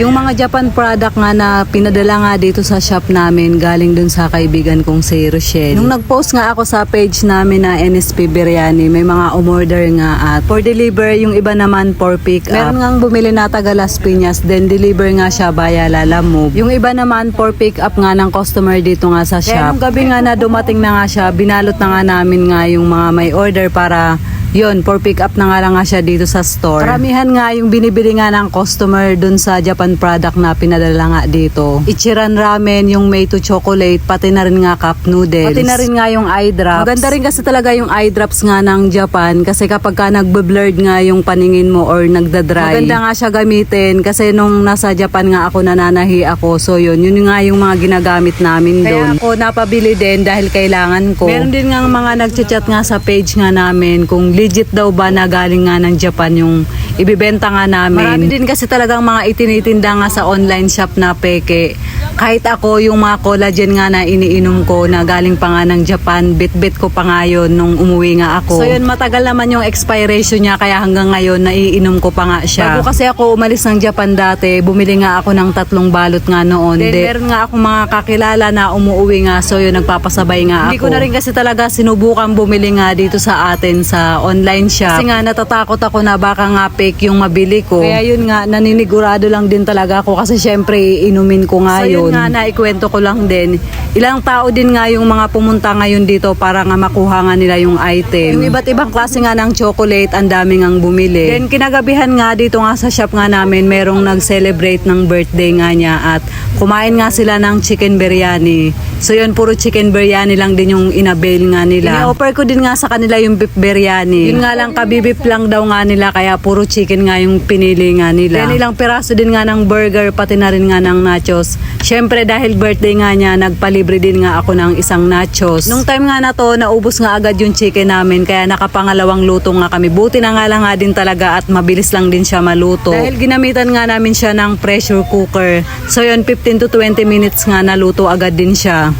Yung mga Japan product nga na pinadala nga dito sa shop namin galing dun sa kaibigan kong si Rochelle. Nung nag-post nga ako sa page namin na NSP Biryani, may mga umorder nga at for deliver yung iba naman for pick up. Meron nga bumili na taga Las Piñas, then deliver nga siya via Lala Move. Yung iba naman for pick up nga ng customer dito nga sa shop. Kaya nung gabi nga na dumating na nga siya, binalot na nga namin nga yung mga may order para yun, for pick up na nga lang nga siya dito sa store. Karamihan nga yung binibili nga ng customer dun sa Japan product na pinadala nga dito. Ichiran ramen, yung Meitu chocolate, pati na rin nga cup noodles. Pati na rin nga yung eye drops. Maganda rin kasi talaga yung eye drops nga ng Japan kasi kapag ka nagbe-blurred nga yung paningin mo or nagda-dry. Maganda nga siya gamitin kasi nung nasa Japan nga ako nananahi ako. So yun, yun nga yung mga ginagamit namin doon. Kaya ako napabili din dahil kailangan ko. Meron din nga mga nagchat-chat nga sa page nga namin kung legit daw ba na galing nga ng Japan yung ibibenta nga namin. Marami din kasi talagang mga itinitinda nga sa online shop na peke. Kahit ako yung mga collagen nga na iniinom ko na galing pa nga ng Japan, bit-bit ko pa nga yun nung umuwi nga ako. So yun, matagal naman yung expiration niya kaya hanggang ngayon naiinom ko pa nga siya. Bago kasi ako umalis ng Japan dati, bumili nga ako ng tatlong balot nga noon. Then, meron nga ako mga kakilala na umuwi nga so yun, nagpapasabay nga ako. Hindi ko na rin kasi talaga sinubukan bumili nga dito sa atin sa online shop. Kasi nga natatakot ako na baka nga fake yung mabili ko. Kaya yun nga, naninigurado lang din talaga ako kasi syempre inumin ko nga So, yun. yun nga, naikwento ko lang din. Ilang tao din nga yung mga pumunta ngayon dito para nga makuha nga nila yung item. Yung iba't ibang klase nga ng chocolate, ang dami ngang bumili. Then kinagabihan nga dito nga sa shop nga namin, merong nag-celebrate ng birthday nga niya at kumain nga sila ng chicken biryani. So yun, puro chicken biryani lang din yung inabail nga nila. I-offer ko din nga sa kanila yung beef biryani. Yun nga lang, kabibip lang daw nga nila kaya puro chicken nga yung pinili nga nila. Then ilang piraso din nga ng burger, pati na rin nga ng nachos. Syempre dahil birthday nga niya, nagpalibre din nga ako ng isang nachos. Nung time nga na to, naubos nga agad yung chicken namin kaya nakapangalawang luto nga kami. Buti na nga lang nga din talaga at mabilis lang din siya maluto. Dahil ginamitan nga namin siya ng pressure cooker. So yun, 15 to 20 minutes nga naluto agad din siya.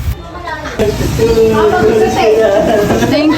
Thank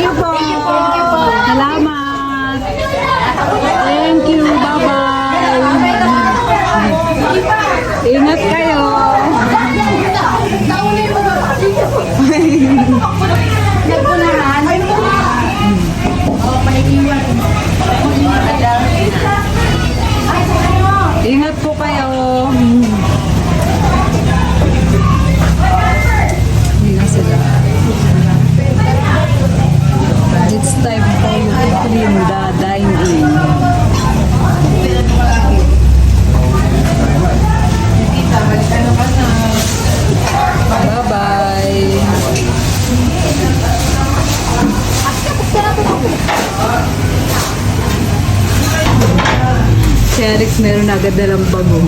the dine-in. Bye-bye. Si Alex meron agad dalang bago.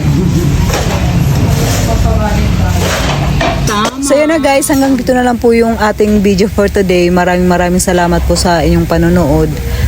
Tama. So yun na guys, hanggang dito na lang po yung ating video for today. Maraming maraming salamat po sa inyong panonood.